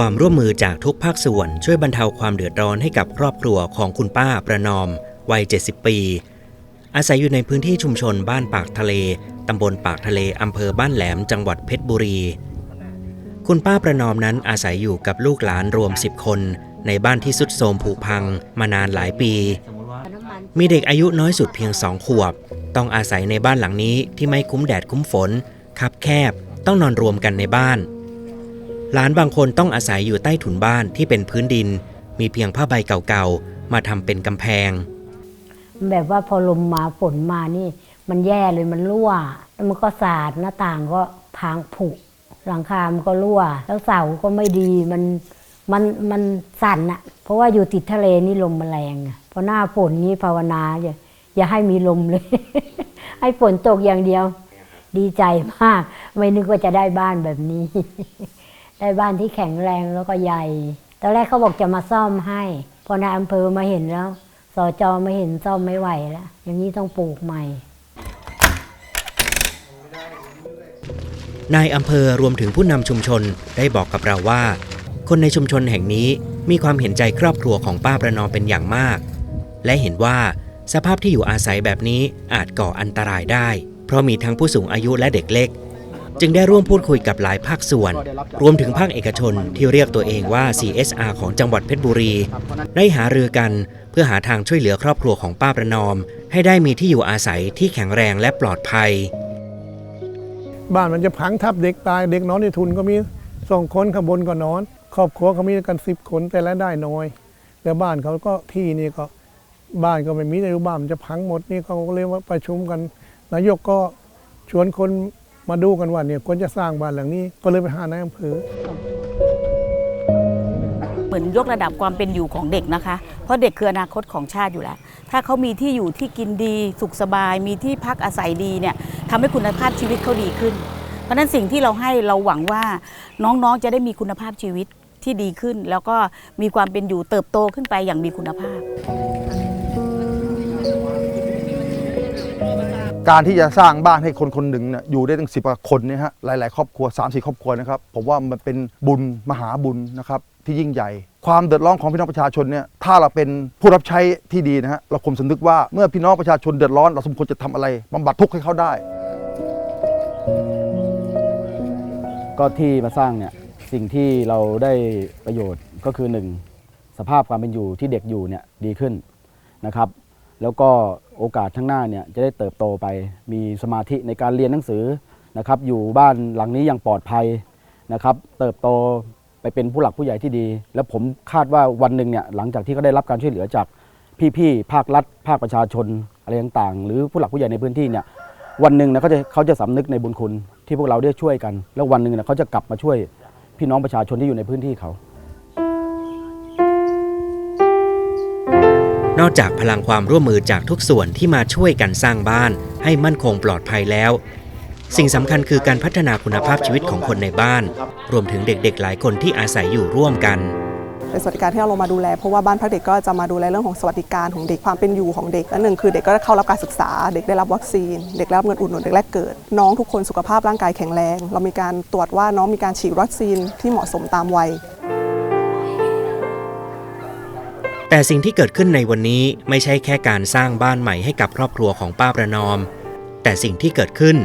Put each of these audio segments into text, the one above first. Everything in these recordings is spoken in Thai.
ความร่วมมือจากทุกภาคส่วนช่วยบรรเทาความเดือดร้อนให้กับครอบครัวของคุณป้าประนอม วัย 70 ปี อาศัยอยู่ในพื้นที่ชุมชนบ้านปากทะเล ตำบลปากทะเล อำเภอบ้านแหลม จังหวัดเพชรบุรี คุณป้าประนอมนั้นอาศัยอยู่กับลูกหลานรวม 10 คน ในบ้านที่สุดโทรมผุพังมานานหลายปี มีเด็กอายุน้อยสุดเพียงสองขวบ ต้องอาศัยในบ้านหลังนี้ที่ไม่คุ้มแดดคุ้มฝนคับแคบ ต้องนอนรวมกันในบ้าน หลานบางคนต้องอาศัยอยู่ใต้ถุนบ้านที่เป็นพื้นดิน มีเพียงผ้าใบเก่าๆ มาทำเป็นกำแพง แบบว่าพอลมมาฝนมานี่ มันแย่เลยมันรั่วแล้วมันก็สาดหน้าต่างก็พังผุหลังคามันก็รั่ว แล้วเสาก็ไม่ดีมันมันมันสั่นอะเพราะว่าอยู่ติดทะเลนี่ลมมันแรงอะพอหน้าฝนนี้ภาวนาอย่าอย่าให้มีลมเลย ให้ฝนตกอย่างเดียว ดีใจมาก ไม่นึกว่าจะได้บ้านแบบนี้ ได้บ้านที่แข็งแรงแล้วก็ใหญ่ตอนแรกเขาบอกจะมาซ่อมให้ พอนายอำเภอมาเห็นแล้วสจมาเห็นซ่อมไม่ไหวแล้ว อย่างนี้ต้องปลูกใหม่ นายอำเภอรวมถึงผู้นำชุมชนได้บอกกับเราว่า คนในชุมชนแห่งนี้มีความเห็นใจครอบครัวของป้าประนอมเป็นอย่างมาก และเห็นว่าสภาพที่อยู่อาศัยแบบนี้อาจก่ออันตรายได้ เพราะมีทั้งผู้สูงอายุและเด็กเล็ก จึงได้ร่วมพูดคุยกับหลายภาคส่วน รวมถึงภาคเอกชนที่เรียกตัวเองว่า CSR ของจังหวัดเพชรบุรี ได้หารือกันเพื่อหาทางช่วยเหลือครอบครัวของป้าประนอม ให้ได้มีที่อยู่อาศัยที่แข็งแรงและปลอดภัย บ้านมันจะพังทับเด็กตายเด็กนอนในทุนก็มีสองคนข้างบนก็นอน ครอบครัวเขามีกันสิบคนแต่ละได้น้อย แล้วบ้านเขาก็ที่นี่ก็บ้านก็ไม่มีในรูบ้านมันจะพังหมดนี่เขาก็เลยว่าประชุมกัน นายกก็ชวนคน มาดูกันว่าเนี่ยควรจะสร้างบ้านหลังนี้ ก็เลยไปหานายอำเภอเหมือนยกระดับความเป็นอยู่ของเด็กนะคะ เพราะเด็กคืออนาคตของชาติอยู่แล้ว ถ้าเขามีที่อยู่ที่กินดี สุขสบาย มีที่พักอาศัยดีเนี่ยทำให้คุณภาพชีวิตเขาดีขึ้น เพราะฉะนั้นสิ่งที่เราให้เราหวังว่าน้องๆจะได้มีคุณภาพชีวิตที่ดีขึ้น แล้วก็มีความเป็นอยู่เติบโตขึ้นไปอย่างมีคุณภาพ การที่จะสร้างบ้านให้คนคนหนึ่งเนี่ยอยู่ได้ตั้งสิบคนเนี่ยฮะหลาย ๆ ครอบครัว3ามสี่ครอบครัวนะครับผมว่ามันเป็นบุญมหาบุญนะครับที่ยิ่งใหญ่ ความเดือดร้อนของพี่น้องประชาชนเนี่ยถ้าเราเป็นผู้รับใช้ที่ดีนะฮะเราคงสำนึกว่าเมื่อพี่น้องประชาชนเดือดร้อนเราสมควรจะทำอะไรบำบัดทุกข์ให้เขาได้ ก็ที่มาสร้างเนี่ยสิ่งที่เราได้ประโยชน์ก็คือหนึ่งสภาพความเป็นอยู่ที่เด็กอยู่เนี่ยดีขึ้นนะครับ แล้วก็ โอกาสข้างหน้าเนี่ยจะได้เติบโตไป มีสมาธิในการเรียนหนังสือนะครับ อยู่บ้านหลังนี้อย่างปลอดภัยนะครับ เติบโตไปเป็นผู้หลักผู้ใหญ่ที่ดี แล้วผมคาดว่าวันหนึ่งเนี่ยหลังจากที่เขาได้รับการช่วยเหลือจากพี่ๆภาครัฐ ภาคประชาชนอะไรต่างๆ หรือผู้หลักผู้ใหญ่ในพื้นที่เนี่ยวันหนึ่งนะเขาจะเขาจะสำนึกในบุญคุณที่พวกเราได้ช่วยกัน แล้ววันหนึ่งนะเขาจะกลับมาช่วยพี่น้องประชาชนที่อยู่ในพื้นที่เขา นอกจากพลังความร่วมมือจากทุกส่วนที่มาช่วยกันสร้างบ้านให้มั่นคงปลอดภัยแล้ว สิ่งสำคัญคือการพัฒนาคุณภาพชีวิตของคนในบ้าน รวมถึงเด็กๆ หลายคนที่อาศัยอยู่ร่วมกันเป็นสวัสดิการที่เราลงมาดูแลเพราะว่าบ้านพักเด็กก็จะมาดูแลเรื่องของสวัสดิการของเด็กความเป็นอยู่ของเด็กและหนึ่งคือเด็กก็เข้ารับการศึกษา เด็กได้รับวัคซีน เด็กได้รับเงินอุดหนุนเด็กแรกเกิด น้องทุกคนสุขภาพร่างกายแข็งแรง เรามีการตรวจว่าน้องมีการฉีดวัคซีนที่เหมาะสมตามวัย แต่สิ่งที่เกิดขึ้นในวันนี้ไม่ใช่แค่การสร้างบ้านใหม่ให้กับครอบครัวของป้าประนอม แต่สิ่งที่เกิดขึ้น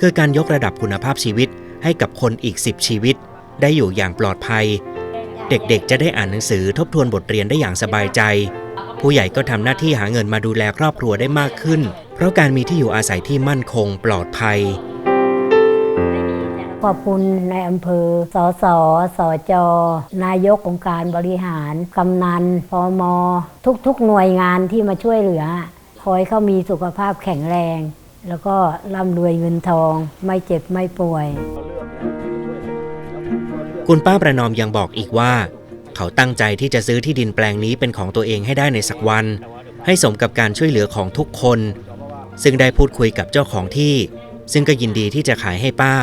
คือการยกระดับคุณภาพชีวิตให้กับคนอีก 10 ชีวิต ได้อยู่อย่างปลอดภัย เด็กๆ จะได้อ่านหนังสือทบทวนบทเรียนได้อย่างสบายใจ ผู้ใหญ่ก็ทำหน้าที่หาเงินมาดูแลครอบครัวได้มากขึ้น เพราะการมีที่อยู่อาศัยที่มั่นคงปลอดภัย ขอบคุณในายอำเภอ สส สจ นายกองค์การบริหาร กำนัน พม ทุกๆหน่วยงานที่มาช่วยเหลือขอให้เขามีสุขภาพแข็งแรง แล้วก็ร่ำรวยเงินทอง ไม่เจ็บไม่ป่วย คุณป้าประนอมยังบอกอีกว่า เขาตั้งใจที่จะซื้อที่ดินแปลงนี้เป็นของตัวเองให้ได้ในสักวัน ให้สมกับการช่วยเหลือของทุกคน ซึ่งได้พูดคุยกับเจ้าของที่ ซึ่งก็ยินดีที่จะขายให้ป้า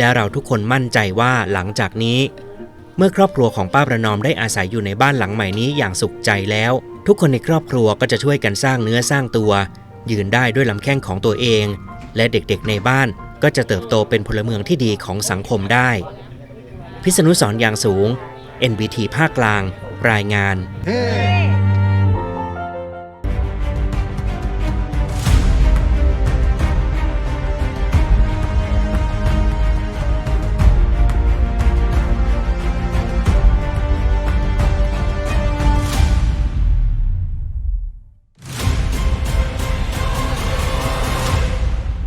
และเราทุกคนมั่นใจว่าหลังจากนี้ เมื่อครอบครัวของป้าประนอมได้อาศัยอยู่ในบ้านหลังใหม่นี้อย่างสุขใจแล้ว ทุกคนในครอบครัวก็จะช่วยกันสร้างเนื้อสร้างตัว ยืนได้ด้วยลำแข้งของตัวเอง และเด็กๆในบ้านก็จะเติบโตเป็นพลเมืองที่ดีของสังคมได้ พิษณุสอนอย่างสูง NBT ภาคกลาง รายงาน Hey!